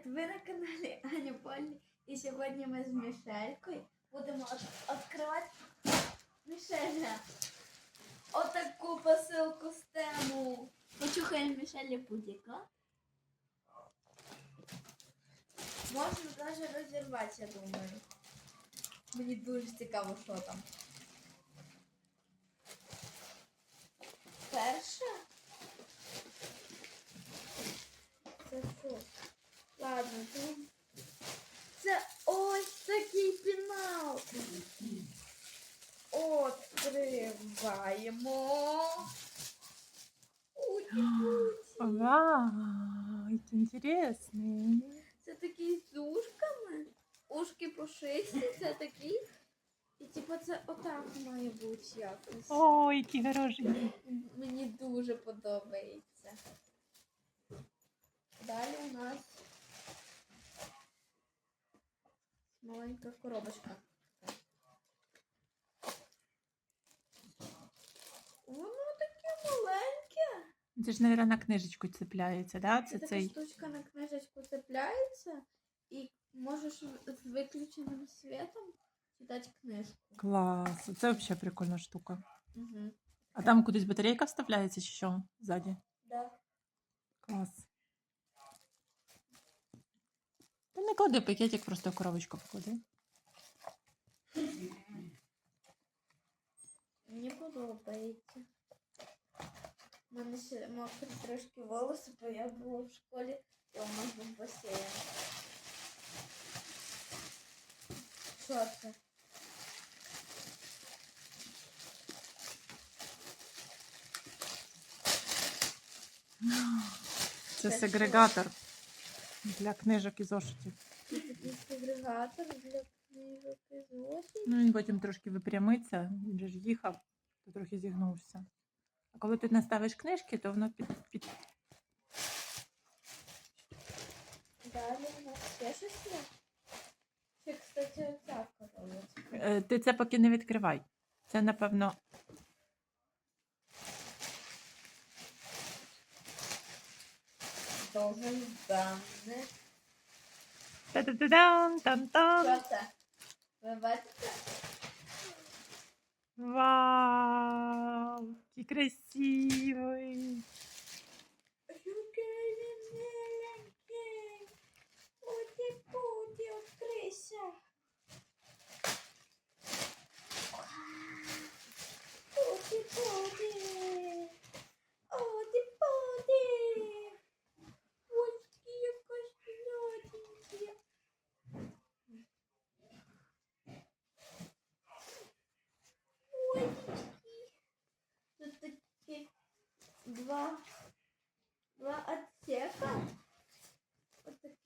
Привіт! Ви на каналі Аня Полі. І сьогодні ми з Мішелькою будемо відкривати Мішеля. Отаку посилку з тему. Почухаємо Мішелі Пудіка. Можна навіть розірвати, я думаю. Мені дуже цікаво, що там. Перше. Це ось такий пінал. Откриваємо. Уті-путі. Вау, это интересный. Це такий з ушками. Ушки пушисті, це такий. І типу це отак має бути якось. Ой, який хороший. М- Мені дуже подобається. Далі у нас маленька коробочка. Воно таке маленьке. Це ж, мабуть, на книжечку цепляється, да? Це Це така цей. штучка на книжечку цепляється і можеш в- з виключеним світом читати книжку. Клас. Це взагалі прикольна штука. Угу. А там кудись батарейка вставляється чи що? Ззаді. Да. Клас. Клади пакетик, просто в коробочку поклади. Мені подобається. У мене ще мокрі трошки волоси, бо я була в школі, і у нас був басейн. Що це? Це Це сегрегатор для книжок і зошитів. Це для книжок і зошитів. Ну, він потім трошки випрямиться, він же ж їхав, то трохи зігнувся. А коли ти наставиш книжки, то воно під, під... Далі у нас ще щось є. Це, кстати, оця коробочка. Е, Ти це поки не відкривай. Це, напевно, Довгий даний. Та-да-да-дан, там-там. Ви бачите? Вау! Який красивий!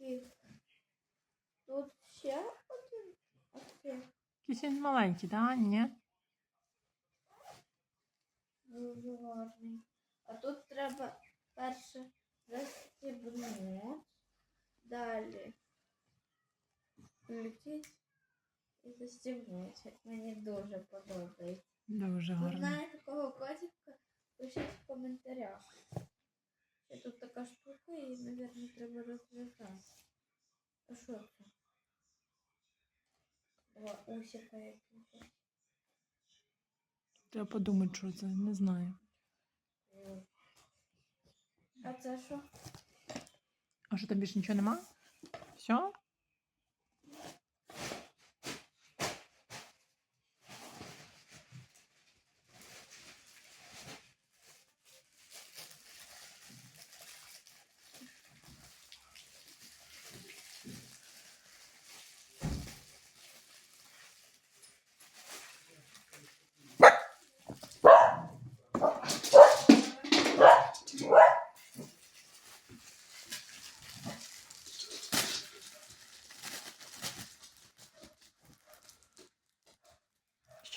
таких. Тут ще один отсек. Якийсь він маленький, да? Ні? Дуже гарний. А тут треба перше застібнути. Далі включити і застібнути. Мені дуже подобається. Дуже Ви гарно. знаєте, кого котика? Пишіть в коментарях. Ще тут така штука і, мабуть, треба розв'язати. А Що це? Два усика якісь. Треба подумати, що це, не знаю. А це що? А що там більше нічого нема? Все?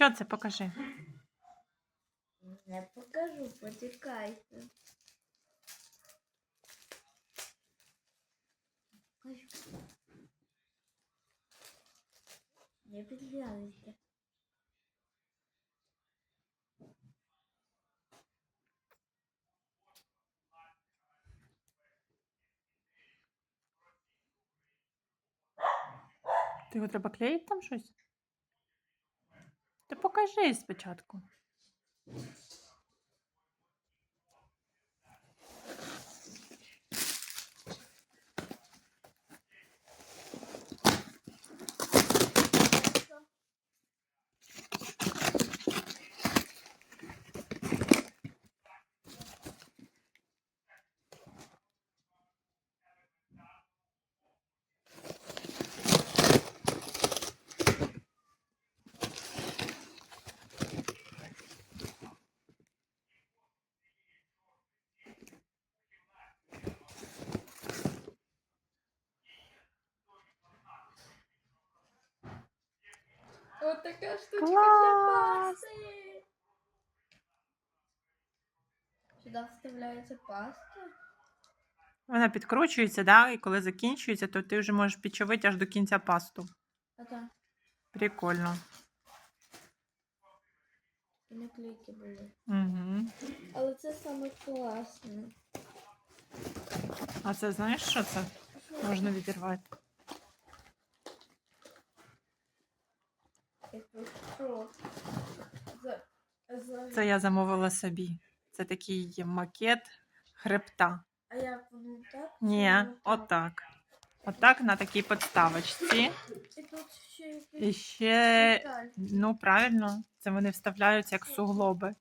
Що це? Покажи. Не покажу, почекайте. Не підглядайте. То його треба клеїти там щось? Покажи спочатку. Ось така штучка Клас! для пасти. Сюди вставляється паста. Вона підкручується, да? і коли закінчується, то ти вже можеш підчавити аж до кінця пасту. А так, Прикольно. і наклейки були. Угу. Але це саме класне. А це знаєш, що це? Можна відірвати. Це я замовила собі. Це такий макет хребта. А як воно так? Ні, отак. Отак на такій подставочці. І тут ще І ще, ну правильно, це вони вставляються як суглоби.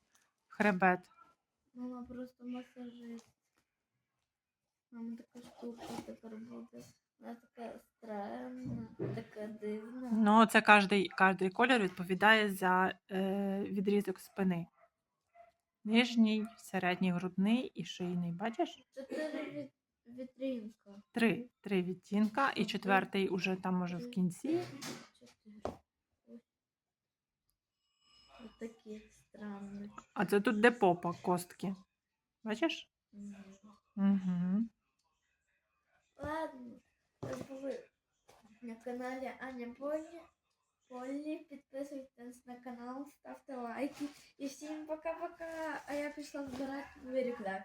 в Хребет. Мама просто масажист. Мама така штука тепер буде. Вона така странна, така дивна. Ну, це кожний, кожний колір відповідає за е, відрізок спини. Нижній, середній грудний і шийний. Бачиш? Чотири від... Три, три відтінка, і четвертий уже там може в кінці. Чотири. Ось. Ось такі странні. А це тут де попа костки. Бачиш? Угу. Ладно, ви були на каналі Аня Полі. Полі, підписуйтесь на канал, ставте лайки. І всім пока-пока. А я пішла збирати рюкзак.